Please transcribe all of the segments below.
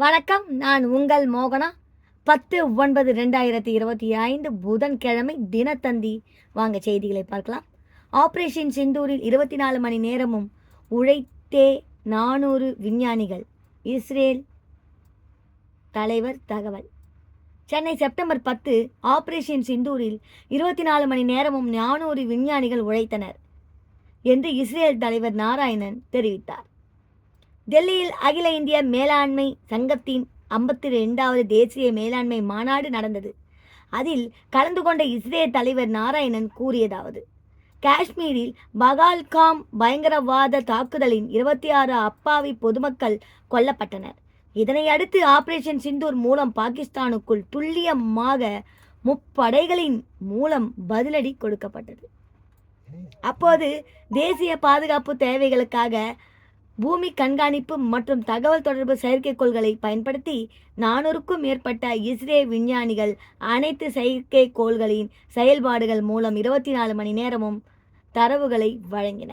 வணக்கம் நான் உங்கள் மோகனா. பத்து ஒன்பது ரெண்டாயிரத்தி இருபத்தி ஐந்து புதன்கிழமை தினத்தந்தி. வாங்க செய்திகளை பார்க்கலாம். ஆப்ரேஷன் சிந்தூரில் இருபத்தி நாலு மணி நேரமும் உழைத்தே நானூறு விஞ்ஞானிகள். இஸ்ரேல் தலைவர் தகவல். சென்னை செப்டம்பர் பத்து ஆபரேஷன் சிந்தூரில் இருபத்தி நாலு மணி நேரமும் நானூறு விஞ்ஞானிகள் உழைத்தனர் என்று இஸ்ரேல் தலைவர் நாராயணன் தெரிவித்தார். டெல்லியில் அகில இந்திய மேலாண்மை சங்கத்தின் ஐம்பத்தி ரெண்டாவது தேசிய மேலாண்மை மாநாடு நடந்தது. அதில் கலந்து கொண்ட இஸ்ரேல் தலைவர் நாராயணன் கூறியதாவது காஷ்மீரில் பகால்காம் பயங்கரவாத தாக்குதலின் இருபத்தி ஆறு அப்பாவி பொதுமக்கள் கொல்லப்பட்டனர். இதனை அடுத்து ஆபரேஷன் சிந்தூர் மூலம் பாகிஸ்தானுக்குள் துல்லியமாக முப்படைகளின் மூலம் பதிலடி கொடுக்கப்பட்டது. அப்போது தேசிய பாதுகாப்பு தேவைகளுக்காக பூமி கண்காணிப்பு மற்றும் தகவல் தொடர்பு செயற்கைக்கோள்களை பயன்படுத்தி நானூறுக்கும் மேற்பட்ட இஸ்ரேல் விஞ்ஞானிகள் அனைத்து செயற்கைக்கோள்களின் செயல்பாடுகள் மூலம் இருபத்தி நாலு மணி நேரமும் தரவுகளை வழங்கின.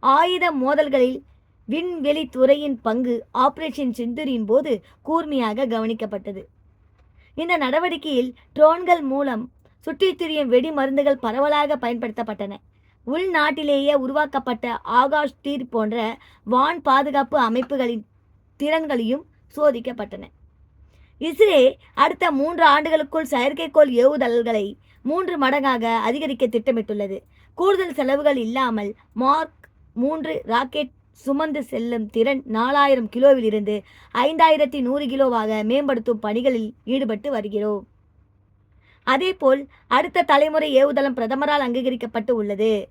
ஆயுத மோதல்களில் விண்வெளி துறையின் பங்கு ஆபரேஷன் சிந்தூரின் போது கூர்மையாக கவனிக்கப்பட்டது. இந்த நடவடிக்கையில் ட்ரோன்கள் மூலம் சுற்றித் திரியும் வெடி மருந்துகள் பரவலாக பயன்படுத்தப்பட்டன. உள்நாட்டிலேயே உருவாக்கப்பட்ட ஆகாஷ் தீர் போன்ற வான் பாதுகாப்பு அமைப்புகளின் திறன்களையும் சோதிக்கப்பட்டன. இஸ்ரே அடுத்த மூன்று ஆண்டுகளுக்குள் செயற்கைக்கோள் ஏவுதல்களை மூன்று மடங்காக அதிகரிக்க திட்டமிட்டுள்ளது. கூடுதல் செலவுகள் இல்லாமல் மார்க் மூன்று ராக்கெட் சுமந்து செல்லும் திறன் நாலாயிரம் கிலோவிலிருந்து ஐந்தாயிரத்தி நூறு கிலோவாக மேம்படுத்தும் பணிகளில் ஈடுபட்டு வருகிறோம். அதேபோல் அடுத்த தலைமுறை ஏவுதளம் பிரதமரால் அங்கீகரிக்கப்பட்டு உள்ளது.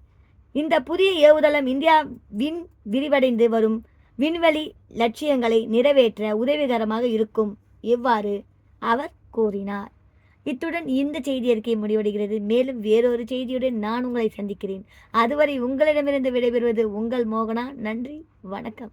இந்த புதிய ஏவுதளம் இந்தியா விண் விரிவடைந்து வரும் விண்வெளி லட்சியங்களை நிறைவேற்ற உதவிகரமாக இருக்கும் இவ்வாறு அவர் கூறினார். இத்துடன் இந்த செய்தி அறிக்கை முடிவடைகிறது. மேலும் வேறொரு செய்தியுடன் நான் உங்களை சந்திக்கிறேன். அதுவரை உங்களிடமிருந்து விடைபெறுவது உங்கள் மோகனா. நன்றி வணக்கம்.